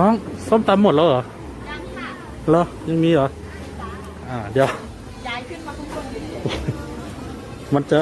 น้องส้มตำหมดแล้วเหรอยังค่ะเหรอยังมีเหรออ่าเดี๋ยวย้ายขึ้นมาข้างบนอยู่มันจะ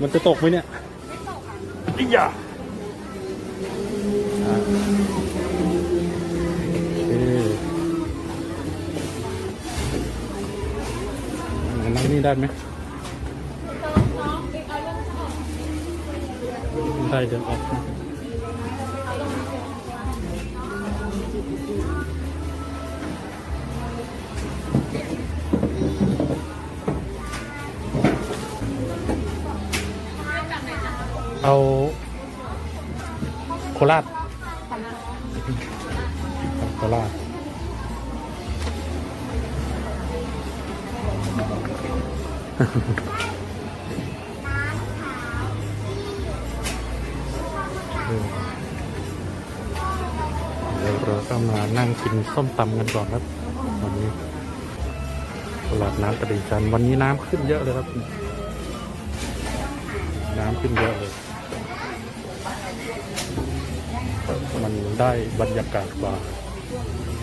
มันจะตกไหมเนี่ยไม่ตกค่ะอีหยาอ่าโอเคนั่งนี่ได้ไหมน้องเอกเอาเรื่องออกได้เดี๋ยวออก เอาโคราชโคราชเดี๋ยวเราก็มานั่งกินส้มตำกันก่อนครับวันนี้ตลาดน้ำตลิ่งชันวันนี้น้ำขึ้นเยอะเลยครับ น้ำขึ้นเยอะเลย มันได้บรรยากาศกว่า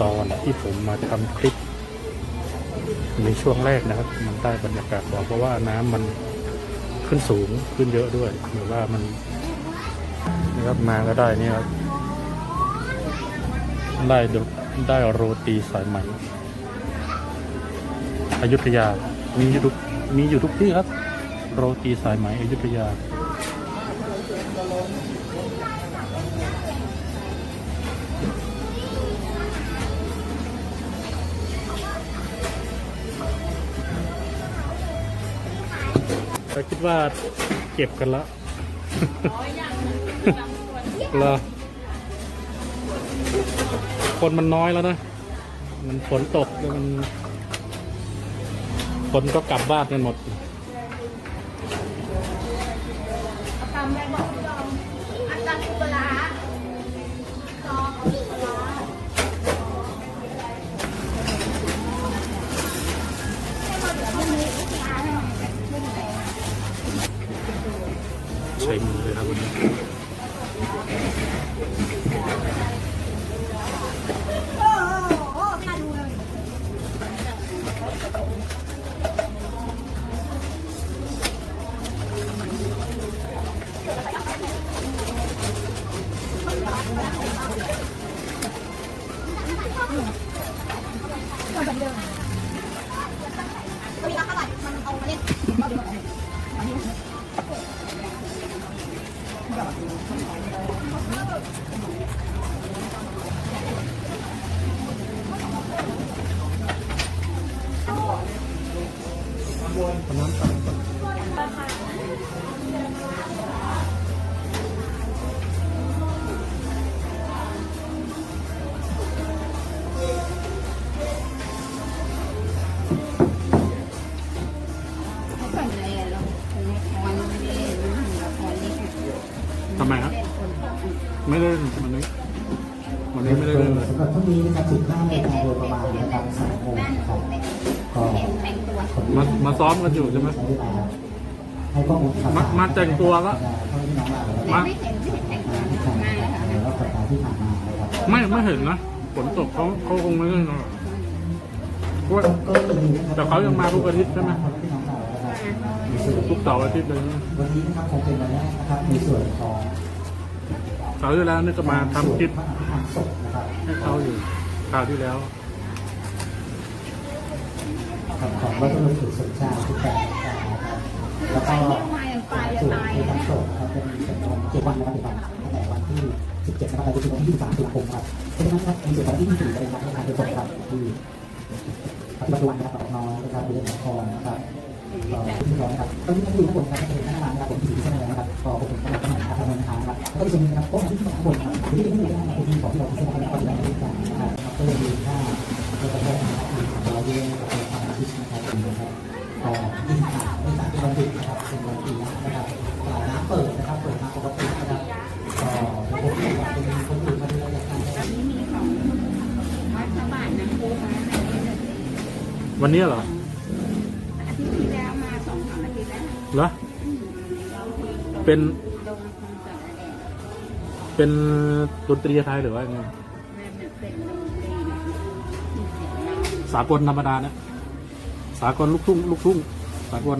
ตอนที่ผมมาทำคลิป ในช่วงแรกนะครับ มันได้บรรยากาศกว่าเพราะว่าน้ำมันขึ้นสูงขึ้นเยอะด้วยหรือว่ามันนะครับมาก็ได้นี่ครับได้ดได้โรตีสายไหมอยุธยามีอยู่ทุกมีอยู่ทุกที่ครับ โรตีสายไหมอยุธยา แต่คิดว่าเก็บกันละอ๋อยังยังควรเหรอคนมันน้อยแล้วนะ มันฝนตกแล้วมันคนก็กลับบ้านกันหมดตามแม่บอกจองอาจารย์อุปลา คนนั้นตั วันนี้ไม่ได้เล่นเลยสำหรับพรุ่งนี้นะครับ15นาฬิกาโดยประมาณนะครับ3โมงนะครับก็ขอบคุณมามาซ้อมกันอยู่ใช่ไหมใช้เวลาให้ข้อมูลข่าวสารมามาแต่งตัวแล้วเท่าที่น้องเราได้มาไม่เห็นไม่เห็นแต่งงานทำมาแล้วก็สัปดาห์ที่ผ่านมานะครับไม่ไม่เห็นนะฝนตกเขาเขาคงไม่เล่นหรอกเพราะว่าก็มีนะครับแต่เขายังมาทุกอาทิตย์ใช่ไหมที่น้องเรานะครับในส่วนทุกเสาร์อาทิตย์เลยนะวันนี้นะครับคงเป็นวันแรกนะครับในส่วนของ คราวที่แล้วนี่ก็มาทำคลิปให้เขาอยู่คราวที่แล้วของวัดพระบสุสมชาติที่แปดนะครับแล้วก็มาอย่างตายจะส่วนตายในทั้งศพครับเป็นจำนวนเจ็ดวันนะครับเจ็ดวันตั้งแต่วันที่17นะครับไปจนถึงวันที่23ตุลาคมครับเพราะฉะนั้นครับในส่วนของวันที่24จะเป็นวันที่การเป็นศพครับที่ปฏิบัติวันนะครับของน้องนะครับเรื่องของคอนะครับก็ที่ร้อยนะครับตอนนี้ท่านอยู่ข้างบนนะครับเป็นท่านนานนะครับผมสี่ชั่วโมงนะครับก็ผมเป็นท่าน นานนะครับทำงานนะครับแล้วก็อีกส่วนหนึงนะครับโต๊ะที่ข้างบนครับที่เป็นที่ไหนนะครับเป็นที่ของที่เราที่เราปฏิบัติการนะครับก็จะมีค่าแล้วก็แค่นะครับมีของเราด้วยนะครับความคิดนะครับนะครับก็ยี่สิบสามไม่สามเป็นวันหยุดนะครับเป็นวันปีนะครับตลาดน้ำเปิดนะครับเปิดมาปกตินะครับก็ผมอยากเป็นคนอื่นมาดูแลการนะครับนี่มีของรัฐบาลนะครูมาวันนี้เหรออาทิตย์ที่แล้วมาสองสามอาทิตย์แล้วเหรอเป็น เป็นดนตรีไทยหรือว่าไงสากลธรรมดานะสากลลูกทุ่งลูกทุ่งสากล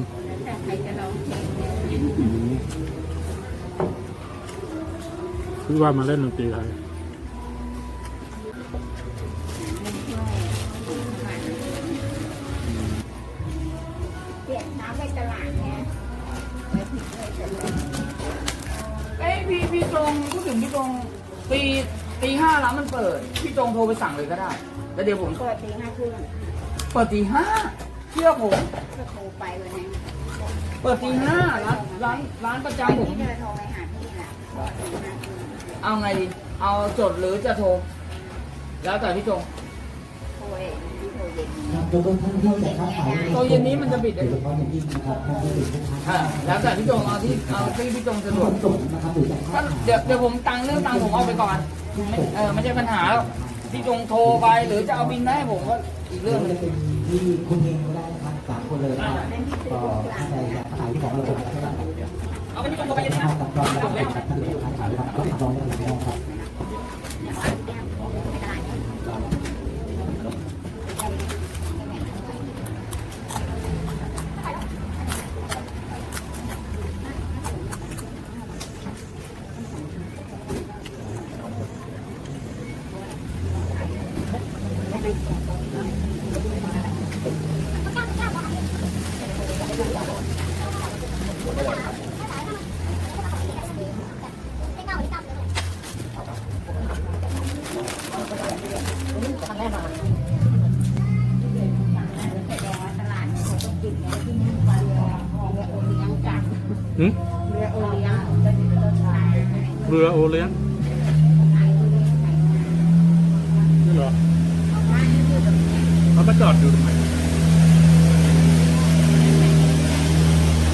คือว่ามาเล่นดนตรีไทยเปลี่ยนน้ำไปตลาดเนี่ยไปผิดเลยจะเลยเอ้ย พี่พี่จงพูดถึงพี่จงตีตีห้าร้านมันเปิด พี่จงโทรไปสั่งเลยก็ได้แล้วเดี๋ยวผมเปิดตีห้าครึ่งเปิดตีห้าเชื่อผมก็โทรไปวันนี้เปิดตีห้าร้านร้านร้านประจำผมพี่จะโทรไปหาพี่แหละบอกตีห้าครึ่งเอาไงดีเอาจดหรือจะโทร แล้วแต่พี่จง โทรเองพี่โทรเย็นครับยกเว้นท่านที่จ่ายค่าไฟตัวเย็นนี้มันจะปิดโดเลยยเฉพาะอย่างยิ่งนะครับท่านที่ติดลูกค้าอ่าแล้วแต่พี่จงเอาที่เอาที่พี่จงสะดวขกนส่งนะครับหรือจ่ายก็ค่าเดี๋ยวเดี๋ยวผมตังค์เรื่องตังค์ผมเอาไปก่อนไม่เออไม่ใช่ปัญหาแล้วพี่จงโทรไปหรือจะเอาบินมาให้ผมก็อีกเรื่เรื่อองงหจะนึงเป็นที่คุณเองก็ได้นะครับสามคนเลยนะครับก็ท่านใดอยากขายที่ของเราก็ได้ครับเอาไปพี่จงโทรไปเลยนะนะครับกับรองนะครับท่านที่ขายนะครับก็ติดต่อได้เลยนะครับ แสดงว่าตลาดเนี่ยเขาต้องปิดแล้วที่นี่เรือเรือโอเลี้ยงจัด หึเรือโอเลี้ยงจะมีรถขายเรือโอเลี้ยงขายโอเลี้ยงขายนี่เหรอบ้านที่อยู่ตรงนี้เขามาจอดอยู่ตรงไหน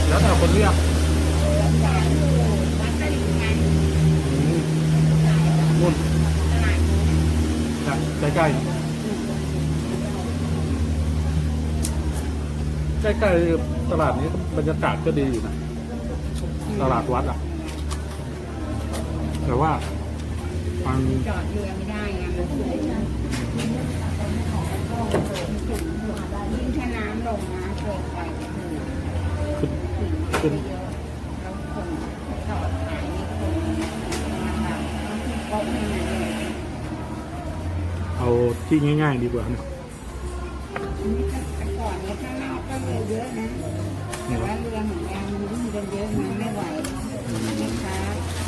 แล้วแต่คนเรียก ขายอยู่วัดตลิ่งชัน อืมนู่น ตลาดนี้ นะ ใกล้ๆ ใกล้ๆตลาดนี้บรรยากาศก็ดีอยู่นะ ตลาดวัดอะ แต่ว่ามันจอดเรือไม่ได้ไงมันสูงยิ่งถ้าน้ำลงนะเกินไปจะถึงขึ้นขึ้นเยอะแล้วคนจอดขายนี่คนนะคะก็ไม่นาน เอาที่ง่าย ๆ ดีกว่านะแต่ก่อนเนี่ยข้างนอกก็เรือเยอะนะแต่ว่าเรือของยางมันวิ่งกันเยอะมันไม่ไหวแม่ค้า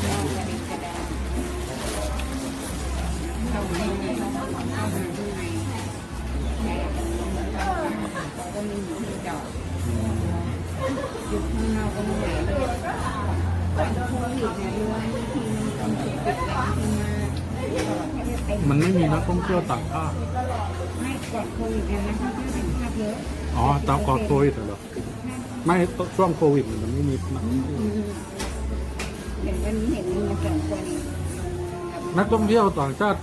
นอกกระดิกกระดาเข้ามาในเข้ามาข้างในแต่เก็มีหมูให้จอดอยู่ข้างนอกก็ไม่ไหวเลยก่อนโควิดเนี่ยเรือทีมันต้องปิดแล้วทีมาจอด มมันไม่มีนักท่องเที่ยวต่างชาติไม่ก่อนโควิดเนี่ยนะท่องเที่ยวต่างชาติเยอะอ๋อตามก่อนโควิดเหรอไม่ช่วงโควิดมันไม่มีนักท่องเที่ยวเห็นวันนี้เห็นมีมาสองคนเองนักท่องเที่ยวต่างชาติ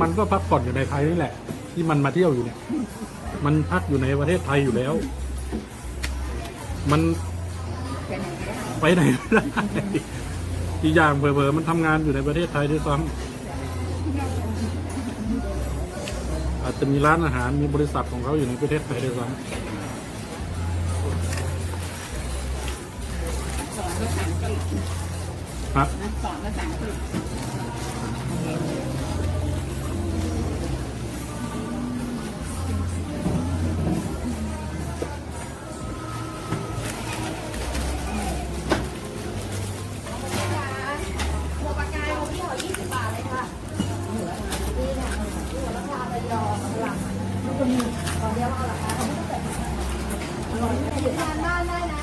มันก็พักผ่อนอยู่ในไทยนี่แหละ ที่มันมาเที่ยวอยู่เนี่ย มันพักอยู่ในประเทศไทยอยู่แล้ว มันเป็นไหนไม่ได้ไปไหนไม่ได้อีกอย่างเบอร์มันทำงานอยู่ในประเทศไทยด้วยซ้ำ อาจจะมีร้านอาหารมีบริษัทของเขาอยู่ในประเทศไทยด้วยซ้ำครับสอนภาษาอังกฤษ 你看妈妈呀